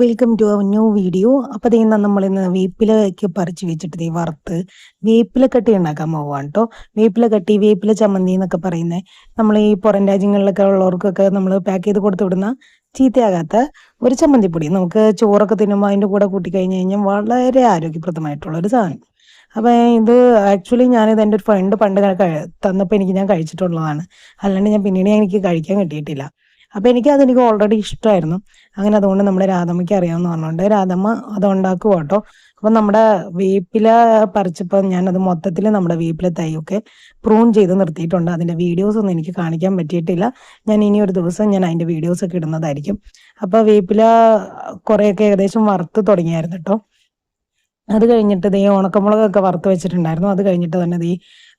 Welcome to our new video അപ്പോൾ ദേ നമ്മൾ ഇന്ന് വേപ്പിലയ്ക്ക് പറിച്ച് വെച്ചിട്ട് ദേ വറുത്ത് വേപ്പില കട്ടി ഉണ്ടാക്കാൻ പോവാണ് കേട്ടോ വേപ്പില കട്ടി വേപ്പില ചമ്മന്തി എന്നൊക്കെ പറയുന്നത് നമ്മൾ ഈ പുറം രാജ്യങ്ങളിലൊക്കെ ഉള്ളവർക്കൊക്കെ നമ്മൾ പാക്ക് ചെയ്ത് കൊടുത്തു വിടുന്ന ചീത്തയാകാത്ത ഒരു ചമ്മന്തിപ്പൊടി. നമുക്ക് ചോറൊക്കെ തിന്നുമ്പോൾ അതിന്റെ കൂടെ കൂട്ടി കഴിഞ്ഞ് കഴിഞ്ഞാൽ വളരെ ആരോഗ്യപ്രദമായിട്ടുള്ള ഒരു സാധനം. അപ്പൊ ഇത് ആക്ച്വലി ഞാനിത് എന്റെ ഒരു ഫ്രണ്ട് പണ്ട് തന്നപ്പോൾ എനിക്ക് ഞാൻ കഴിച്ചിട്ടുള്ളതാണ്. അല്ലാണ്ട് ഞാൻ പിന്നീട് എനിക്ക് കഴിക്കാൻ കിട്ടിയിട്ടില്ല. അപ്പോൾ എനിക്ക് അതെനിക്ക് ഓൾറെഡി ഇഷ്ടമായിരുന്നു അങ്ങനെ അതുകൊണ്ട് നമ്മുടെ രാധമ്മയ്ക്ക് അറിയാമെന്ന് പറഞ്ഞുകൊണ്ട് രാധമ്മ അത് ഉണ്ടാക്കുക കേട്ടോ അപ്പം നമ്മുടെ വേപ്പില പറിച്ചപ്പോൾ ഞാനത് മൊത്തത്തിൽ നമ്മുടെ വേപ്പില തൈയൊക്കെ പ്രൂൺ ചെയ്ത് നിർത്തിയിട്ടുണ്ട്. അതിന്റെ വീഡിയോസ് ഒന്നും എനിക്ക് കാണിക്കാൻ പറ്റിയിട്ടില്ല. ഞാൻ ഇനി ഒരു ദിവസം ഞാൻ അതിന്റെ വീഡിയോസ് ഒക്കെ ഇടുന്നതായിരിക്കും. അപ്പോൾ വേപ്പില കുറേയൊക്കെ ഏകദേശം വറുത്ത് തുടങ്ങിയായിരുന്നു കേട്ടോ അത് കഴിഞ്ഞിട്ട് ദേ ഉണക്കമുളകൊക്കെ വറുത്ത് വെച്ചിട്ടുണ്ടായിരുന്നു. അത് കഴിഞ്ഞിട്ട് തന്നെ ദേ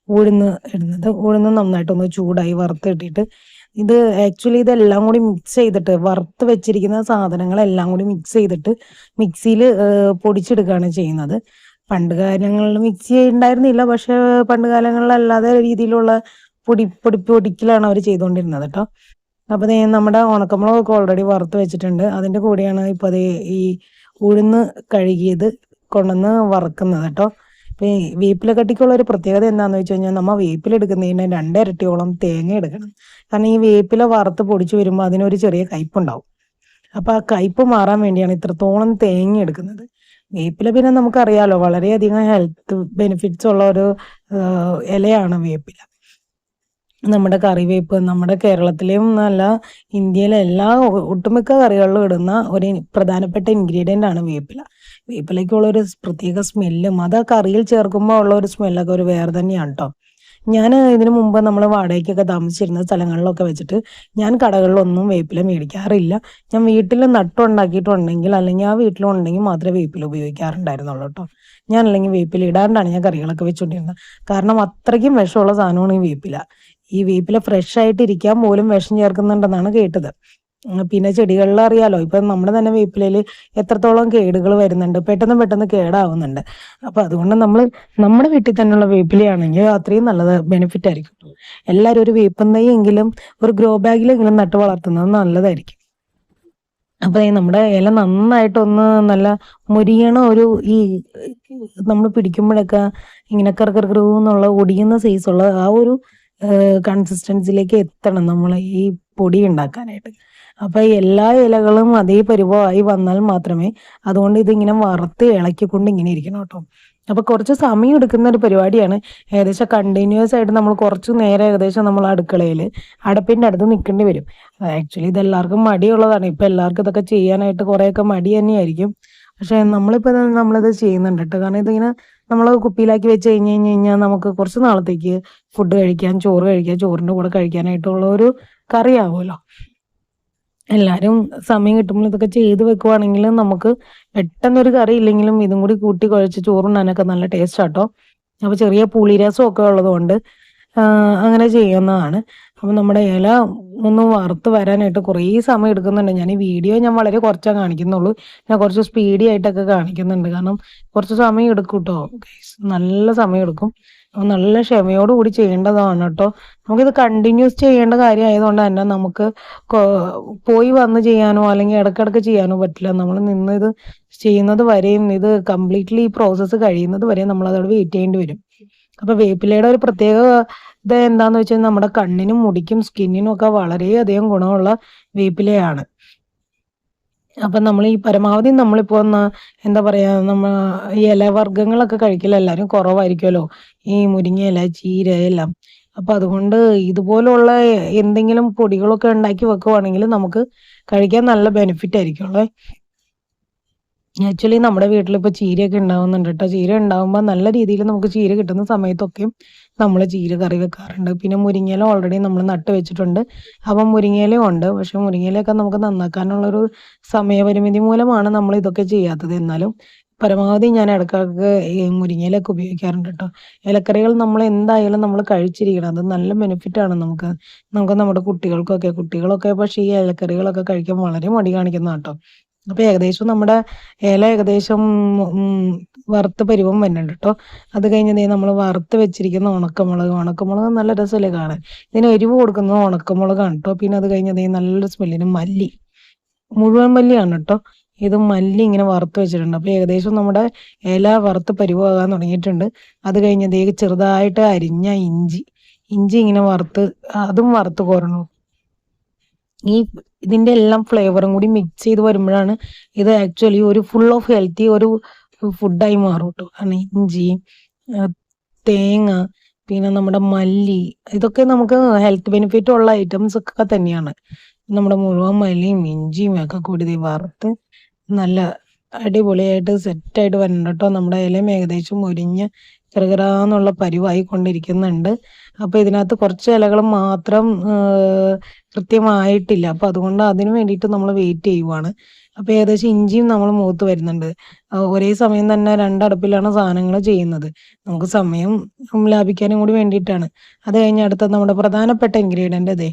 ഉഴുന്ന് ഇടുന്നത്. ഉഴുന്ന് നന്നായിട്ടൊന്ന് ചൂടായി വറുത്ത് ഇട്ടിട്ട് ഇത് ആക്ച്വലി ഇതെല്ലാം കൂടി മിക്സ് ചെയ്തിട്ട് വറുത്ത് വെച്ചിരിക്കുന്ന സാധനങ്ങളെല്ലാം കൂടി മിക്സ് ചെയ്തിട്ട് മിക്സിയിൽ പൊടിച്ചെടുക്കുകയാണ് ചെയ്യുന്നത്. പണ്ട് കാലങ്ങളിൽ മിക്സി ഉണ്ടായിരുന്നില്ല പക്ഷെ പണ്ട് കാലങ്ങളിലല്ലാതെ രീതിയിലുള്ള പൊടി പൊടി പൊടിക്കലാണ് അവർ ചെയ്തുകൊണ്ടിരുന്നത് കേട്ടോ അപ്പോൾ ദേ നമ്മുടെ ഉണക്കമുളകൊക്കെ ഓൾറെഡി വറുത്ത് വെച്ചിട്ടുണ്ട്. അതിന്റെ കൂടെയാണ് ഇപ്പോൾ അതേ ഈ ഉഴുന്ന് കഴുകിയത് കൊണ്ടുവന്ന് വറുക്കുന്നത് കേട്ടോ ഇപ്പം ഈ വേപ്പില കട്ടിക്കുള്ള ഒരു പ്രത്യേകത എന്താണെന്ന് വെച്ച് കഴിഞ്ഞാൽ നമ്മൾ വേപ്പിലെടുക്കുന്നതിന് രണ്ടിരട്ടിയോളം തേങ്ങ എടുക്കണം. കാരണം ഈ വേപ്പില വറുത്ത് പൊടിച്ച് വരുമ്പോൾ അതിനൊരു ചെറിയ കയ്പുണ്ടാവും അപ്പോൾ ആ കയ്പ് മാറാൻ വേണ്ടിയാണ് ഇത്രത്തോളം തേങ്ങ എടുക്കുന്നത്. വേപ്പില പിന്നെ നമുക്കറിയാലോ വളരെയധികം ഹെൽത്ത് ബെനിഫിറ്റ്സ് ഉള്ള ഒരു ഇലയാണ് വേപ്പില. നമ്മുടെ കറിവേപ്പ് നമ്മുടെ കേരളത്തിലെയും നല്ല ഇന്ത്യയിലെ എല്ലാ ഒട്ടുമിക്ക കറികളിലും ഇടുന്ന ഒരു പ്രധാനപ്പെട്ട ഇൻഗ്രീഡിയന്റ് ആണ് വേപ്പില. വേപ്പിലയ്ക്കുള്ള ഒരു പ്രത്യേക സ്മെല്ലും അത് കറിയിൽ ചേർക്കുമ്പോൾ ഉള്ള ഒരു സ്മെല്ലൊക്കെ ഒരു വേറെ തന്നെയാണ് കേട്ടോ ഞാൻ ഇതിനു മുമ്പ് നമ്മൾ വാടകയ്ക്കൊക്കെ താമസിച്ചിരുന്ന സ്ഥലങ്ങളിലൊക്കെ വെച്ചിട്ട് ഞാൻ കടകളിലൊന്നും വേപ്പില മേടിക്കാറില്ല. ഞാൻ വീട്ടിൽ നട്ടുണ്ടാക്കിയിട്ടുണ്ടെങ്കിൽ അല്ലെങ്കിൽ ആ വീട്ടിലുണ്ടെങ്കിൽ മാത്രമേ വേപ്പില ഉപയോഗിക്കാറുണ്ടായിരുന്നുള്ളൂ കേട്ടോ ഞാൻ അല്ലെങ്കിൽ വേപ്പില ഇടാണ്ടാണ് ഞാൻ കറികളൊക്കെ വെച്ചുകൊണ്ടിരുന്നത് കാരണം അത്രയ്ക്കും വിഷമുള്ള സാധനമാണ് ഈ വേപ്പില. ഈ വേപ്പില ഫ്രഷ് ആയിട്ട് ഇരിക്കാൻ പോലും വിഷം ചേർക്കുന്നുണ്ടെന്നാണ് കേട്ടത്. പിന്നെ ചെടികളിൽ അറിയാലോ ഇപ്പൊ നമ്മുടെ തന്നെ വേപ്പിലയിൽ എത്രത്തോളം കേടുകൾ വരുന്നുണ്ട് പെട്ടെന്ന് പെട്ടെന്ന് കേടാവുന്നുണ്ട്. അപ്പൊ അതുകൊണ്ട് നമ്മൾ നമ്മുടെ വീട്ടിൽ തന്നെയുള്ള വേപ്പിലയാണെങ്കിൽ അത്രയും നല്ലത് ബെനിഫിറ്റ് ആയിരിക്കും. എല്ലാവരും ഒരു വേപ്പൻ ഒരു ഗ്രോ ബാഗിലെങ്കിലും നട്ട് വളർത്തുന്നത് നല്ലതായിരിക്കും. അപ്പൊ നമ്മുടെ ഇല നന്നായിട്ടൊന്ന് നല്ല മുരിയണ ഒരു ഈ നമ്മൾ പിടിക്കുമ്പോഴൊക്കെ ഇങ്ങനെ കറുകറു എന്നുള്ള ഒടിയുന്ന സൈസുള്ള ആ ഒരു കൺസിസ്റ്റൻസിലേക്ക് എത്തണം നമ്മൾ ഈ പൊടി ഉണ്ടാക്കാനായിട്ട് അപ്പൊ എല്ലാ ഇലകളും അതേ പരുവമായി വന്നാൽ മാത്രമേ അതുകൊണ്ട് ഇതിങ്ങനെ വറുത്ത് ഇളക്കിക്കൊണ്ട് ഇങ്ങനെ ഇരിക്കണം കേട്ടോ. അപ്പൊ കുറച്ച് സമയം എടുക്കുന്ന ഒരു പരിപാടിയാണ്. ഏകദേശം കണ്ടിന്യൂസ് ആയിട്ട് നമ്മൾ കുറച്ച് നേരം ഏകദേശം നമ്മൾ അടുക്കളയിൽ അടപ്പിന്റെ അടുത്ത് നിൽക്കേണ്ടി വരും. ആക്ച്വലി ഇത് എല്ലാവർക്കും മടിയുള്ളതാണ്. ഇപ്പൊ എല്ലാവർക്കും ഇതൊക്കെ ചെയ്യാനായിട്ട് കുറെയൊക്കെ മടി തന്നെയായിരിക്കും. പക്ഷെ നമ്മളിപ്പോ നമ്മളിത് ചെയ്യുന്നുണ്ട് കേട്ടോ. കാരണം ഇതിങ്ങനെ നമ്മൾ കുപ്പിയിലാക്കി വെച്ച് കഴിഞ്ഞ് കഴിഞ്ഞ് കഴിഞ്ഞാൽ നമുക്ക് കുറച്ച് നാളത്തേക്ക് ഫുഡ് കഴിക്കാൻ ചോറ് കഴിക്കാൻ ചോറിന്റെ കൂടെ കഴിക്കാനായിട്ടുള്ള ഒരു കറിയാവുമല്ലോ എല്ലാവരും സമയം കിട്ടുമ്പോൾ ഇതൊക്കെ ചെയ്ത് വെക്കുവാണെങ്കിൽ നമുക്ക് പെട്ടെന്നൊരു കറി ഇല്ലെങ്കിലും ഇതും കൂടി കൂട്ടി കുഴച്ച് ചോറുണ്ണാനൊക്കെ നല്ല ടേസ്റ്റ് ആട്ടോ അപ്പോൾ ചെറിയ പുളിരസം ഒക്കെ ഉള്ളതുകൊണ്ട് കൊണ്ട് അങ്ങനെ ചെയ്യുന്നതാണ്. അപ്പം നമ്മുടെ ഇല ഒന്ന് വറുത്ത് വരാനായിട്ട് കുറേ സമയം എടുക്കുന്നുണ്ട്. ഞാൻ ഈ വീഡിയോ ഞാൻ വളരെ കുറച്ചാണ് കാണിക്കുന്നുള്ളൂ. ഞാൻ കുറച്ച് സ്പീഡി ആയിട്ടൊക്കെ കാണിക്കുന്നുണ്ട്. കാരണം കുറച്ച് സമയം എടുക്കും കേട്ടോ നല്ല സമയം എടുക്കും. അപ്പം നല്ല ക്ഷമയോട് കൂടി ചെയ്യേണ്ടതാണ് കേട്ടോ നമുക്കിത് കണ്ടിന്യൂസ് ചെയ്യേണ്ട കാര്യമായതുകൊണ്ട് തന്നെ നമുക്ക് പോയി വന്ന് ചെയ്യാനോ അല്ലെങ്കിൽ ഇടയ്ക്കിടയ്ക്ക് ചെയ്യാനോ പറ്റില്ല. നമ്മൾ നിന്ന് ഇത് ചെയ്യുന്നത് വരെയും ഇത് കംപ്ലീറ്റ്ലി ഈ പ്രോസസ്സ് കഴിയുന്നത് വരെയും നമ്മൾ അതോട് വെയിറ്റ് ചെയ്യേണ്ടി വരും. അപ്പൊ വേപ്പിലയുടെ ഒരു പ്രത്യേക ഇത് എന്താന്ന് വെച്ചാൽ നമ്മുടെ കണ്ണിനും മുടിക്കും സ്കിന്നിനും ഒക്കെ വളരെയധികം ഗുണമുള്ള വേപ്പിലയാണ്. അപ്പൊ നമ്മൾ ഈ പരമാവധി നമ്മളിപ്പോ ഒന്ന് എന്താ പറയാ നമ്മ ഈ ഇലവർഗങ്ങളൊക്കെ കഴിക്കില്ല എല്ലാവരും കുറവായിരിക്കുമല്ലോ ഈ മുരിങ്ങയില ചീര എല്ലാം. അപ്പൊ അതുകൊണ്ട് ഇതുപോലുള്ള എന്തെങ്കിലും പൊടികളൊക്കെ ഉണ്ടാക്കി വെക്കുവാണെങ്കിൽ നമുക്ക് കഴിക്കാൻ നല്ല ബെനിഫിറ്റ് ആയിരിക്കുമല്ലേ ആക്ച്വലി നമ്മുടെ വീട്ടിൽ ഇപ്പൊ ചീരയൊക്കെ ഉണ്ടാവുന്നുണ്ട് കേട്ടോ ചീര ഉണ്ടാവുമ്പോൾ നല്ല രീതിയിൽ നമുക്ക് ചീര കിട്ടുന്ന സമയത്തൊക്കെയും നമ്മൾ ചീര കറി വെക്കാറുണ്ട്. പിന്നെ മുരിങ്ങയില ഓൾറെഡി നമ്മൾ നട്ട് വെച്ചിട്ടുണ്ട്. അപ്പം മുരിങ്ങയിലയും ഉണ്ട്. പക്ഷെ മുരിങ്ങയിലൊക്കെ നമുക്ക് നന്നാക്കാനുള്ളൊരു സമയപരിമിതി മൂലമാണ് നമ്മൾ ഇതൊക്കെ ചെയ്യാത്തത്. എന്നാലും പരമാവധി ഞാൻ ഇടക്കിടക്ക് മുരിങ്ങയിലൊക്കെ ഉപയോഗിക്കാറുണ്ട് കേട്ടോ ഇലക്കറികൾ നമ്മൾ എന്തായാലും നമ്മൾ കഴിച്ചിരിക്കണം. അത് നല്ല ബെനിഫിറ്റ് ആണ് നമുക്ക്. നമുക്ക് നമ്മുടെ കുട്ടികൾക്കൊക്കെ കുട്ടികളൊക്കെ പക്ഷേ ഈ ഇലക്കറികളൊക്കെ കഴിക്കാൻ വളരെ മടി കാണിക്കുന്ന കേട്ടോ അപ്പൊ ഏകദേശം നമ്മുടെ ഏല ഏകദേശം വറുത്ത് പരിവം വരുന്നുണ്ട് കേട്ടോ അത് കഴിഞ്ഞ് നമ്മൾ വറുത്ത് വെച്ചിരിക്കുന്ന ഉണക്കമുളക് ഉണക്കമുളക് നല്ല രസമല്ലേ കാണാൻ? ഇതിന് എരിവ് കൊടുക്കുന്നത് ഉണക്കമുളകാണ് കേട്ടോ പിന്നെ അത് കഴിഞ്ഞ് ദേ നല്ലൊരു സ്മെല്ലിന് മല്ലി. മുഴുവൻ മല്ലിയാണ് കേട്ടോ ഇത് മല്ലി ഇങ്ങനെ വറുത്ത് വെച്ചിട്ടുണ്ട്. അപ്പോൾ ഏകദേശം നമ്മുടെ ഇല വറുത്ത് പരിവാകാൻ തുടങ്ങിയിട്ടുണ്ട്. അത് കഴിഞ്ഞ് ദേ ചെറുതായിട്ട് അരിഞ്ഞ ഇഞ്ചി. ഇഞ്ചി ഇങ്ങനെ വറുത്ത് അതും വറുത്ത് കോരണം. ഈ ഇതിന്റെ എല്ലാം ഫ്ലേവറും കൂടി മിക്സ് ചെയ്ത് വരുമ്പോഴാണ് ഇത് ആക്ച്വലി ഒരു ഫുൾ ഓഫ് ഹെൽത്തി ഒരു ഫുഡായി മാറും കേട്ടോ കാരണം ഇഞ്ചി തേങ്ങ പിന്നെ നമ്മുടെ മല്ലി ഇതൊക്കെ നമുക്ക് ഹെൽത്ത് ബെനിഫിറ്റ് ഉള്ള ഐറ്റംസ് ഒക്കെ തന്നെയാണ്. നമ്മുടെ മുഴുവൻ മല്ലിയും ഇഞ്ചിയും ഒക്കെ കൂടി വറുത്ത് നല്ല അടിപൊളിയായിട്ട് സെറ്റായിട്ട് വരണം കേട്ടോ നമ്മുടെ ഇലയും ഏകദേശം മുരിഞ്ഞ് ചെറുകരാന്നുള്ള പരിവായി കൊണ്ടിരിക്കുന്നുണ്ട് അപ്പോൾ ഇതിനകത്ത് കുറച്ച് ഇലകൾ മാത്രം കൃത്യമായിട്ടില്ല. അപ്പോൾ അതുകൊണ്ട് അതിന് വേണ്ടിയിട്ട് നമ്മൾ വെയിറ്റ് ചെയ്യുവാണ്. അപ്പോൾ ഏകദേശം ഇഞ്ചിയും നമ്മൾ മൂത്ത് വരുന്നുണ്ട്. ഒരേ സമയം തന്നെ രണ്ടടുപ്പിലാണ് സാധനങ്ങൾ ചെയ്യുന്നത്. നമുക്ക് സമയം ലാഭിക്കാനും കൂടി വേണ്ടിയിട്ടാണ്. അത് കഴിഞ്ഞ് അടുത്ത നമ്മുടെ പ്രധാനപ്പെട്ട ഇൻഗ്രീഡിയന്റ് അതെ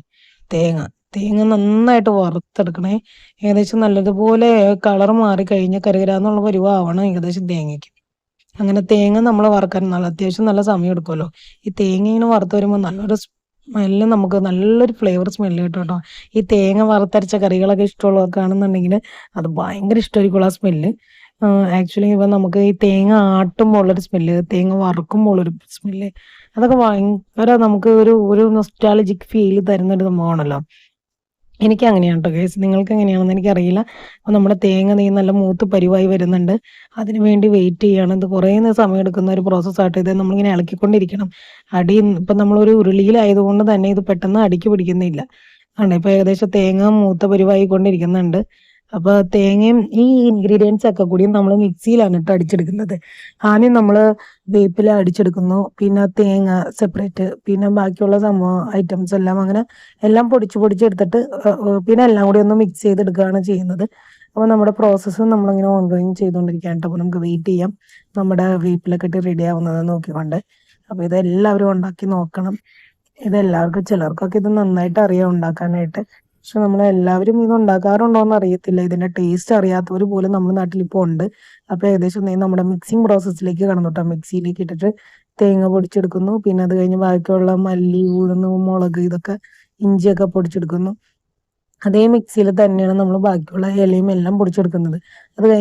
തേങ്ങ. തേങ്ങ നന്നായിട്ട് വറുത്തെടുക്കണേ. ഏകദേശം നല്ലതുപോലെ കളർ മാറി കഴിഞ്ഞ് കരുകരാന്നുള്ള പരുവാവണം ഏകദേശം തേങ്ങയ്ക്ക്. അങ്ങനെ തേങ്ങ നമ്മൾ വറുക്കാൻ നല്ല അത്യാവശ്യം നല്ല സമയം എടുക്കുമല്ലോ. ഈ തേങ്ങ ഇങ്ങനെ വറുത്ത് വരുമ്പോൾ നല്ലൊരു സ്മെല്ല് നമുക്ക് നല്ലൊരു ഫ്ലേവർ സ്മെല്ല് കിട്ടും കേട്ടോ. ഈ തേങ്ങ വറുത്തരച്ച കറികളൊക്കെ ഇഷ്ടമുള്ളതൊക്കെയാണെന്നുണ്ടെങ്കിൽ അത് ഭയങ്കര ഇഷ്ടമായിരിക്കും ആ സ്മെല്ല് ആക്ച്വലി ഇപ്പം നമുക്ക് ഈ തേങ്ങ ആട്ടുമ്പോൾ ഉള്ളൊരു സ്മെല്ല് തേങ്ങ വറുക്കുമ്പോൾ ഉള്ളൊരു സ്മെല്ല് അതൊക്കെ ഭയങ്കര നമുക്ക് ഒരു ഒരു നൊസ്റ്റാലജിക് ഫീൽ തരുന്നൊരു സംഭവമാണല്ലോ. എനിക്ക് അങ്ങനെയാണ് കേട്ടോ കേസ് നിങ്ങൾക്ക് എങ്ങനെയാണെന്ന് എനിക്കറിയില്ല. അപ്പോൾ നമ്മുടെ തേങ്ങ നീ നല്ല മൂത്ത് പരിവായി വരുന്നുണ്ട്. അതിന് വേണ്ടി വെയിറ്റ് ചെയ്യണം. ഇത് കുറേ സമയം എടുക്കുന്ന ഒരു പ്രോസസ്സായിട്ട് ഇത്. നമ്മളിങ്ങനെ ഇളക്കിക്കൊണ്ടിരിക്കണം. അടി ഇപ്പം നമ്മളൊരു ഉരുളിയിലായതുകൊണ്ട് തന്നെ ഇത് പെട്ടെന്ന് അടിക്ക് പിടിക്കുന്നില്ല. ആണ് ഇപ്പോൾ ഏകദേശം തേങ്ങ മൂത്ത പരിവായി കൊണ്ടിരിക്കുന്നുണ്ട് അപ്പോൾ തേങ്ങയും ഈ ഇൻഗ്രീഡിയൻസ് ഒക്കെ കൂടി നമ്മൾ മിക്സിയിലാണ് ഇട്ട് അടിച്ചെടുക്കുന്നത്. ആദ്യം നമ്മൾ വേപ്പില അടിച്ചെടുക്കുന്നു. പിന്നെ തേങ്ങ സെപ്പറേറ്റ് പിന്നെ ബാക്കിയുള്ള സംഭവം ഐറ്റംസ് എല്ലാം അങ്ങനെ എല്ലാം പൊടിച്ച് പൊടിച്ചെടുത്തിട്ട് പിന്നെ എല്ലാം കൂടി ഒന്ന് മിക്സ് ചെയ്തെടുക്കുകയാണ് ചെയ്യുന്നത്. അപ്പോൾ നമ്മുടെ പ്രോസസ്സ് നമ്മളിങ്ങനെ ഓൺഗോയിങ് ചെയ്തുകൊണ്ടിരിക്കുകയാണ് അപ്പോൾ നമുക്ക് വെയിറ്റ് ചെയ്യാം. നമ്മുടെ വേപ്പിലൊക്കെ ഇട്ട് റെഡി ആവുന്നത് നോക്കിക്കൊണ്ട്. അപ്പോൾ ഇതെല്ലാവരും ഉണ്ടാക്കി നോക്കണം. ഇതെല്ലാവർക്കും ചിലർക്കൊക്കെ ഇത് നന്നായിട്ട് അറിയാം ഉണ്ടാക്കാനായിട്ട്. പക്ഷെ നമ്മൾ എല്ലാവരും ഇത് ഉണ്ടാക്കാറുണ്ടോ എന്ന് അറിയത്തില്ല ഇതിന്റെ ടേസ്റ്റ് അറിയാത്തവർ പോലും നമ്മുടെ നാട്ടിൽ ഇപ്പോൾ ഉണ്ട്. അപ്പോൾ ഏകദേശം നമ്മുടെ മിക്സിംഗ് പ്രോസസ്സിലേക്ക് കടന്നു കേട്ടോ മിക്സിയിലേക്ക് ഇട്ടിട്ട് തേങ്ങ പൊടിച്ചെടുക്കുന്നു. പിന്നെ അത് കഴിഞ്ഞ് ബാക്കിയുള്ള മല്ലി ഉഴുന്ന് മുളക് ഇതൊക്കെ ഇഞ്ചിയൊക്കെ പൊടിച്ചെടുക്കുന്നു. അതേ മിക്സിയിൽ തന്നെയാണ് നമ്മൾ ബാക്കിയുള്ള ഇലയും എല്ലാം പൊടിച്ചെടുക്കുന്നത്. അത് കഴിഞ്ഞ്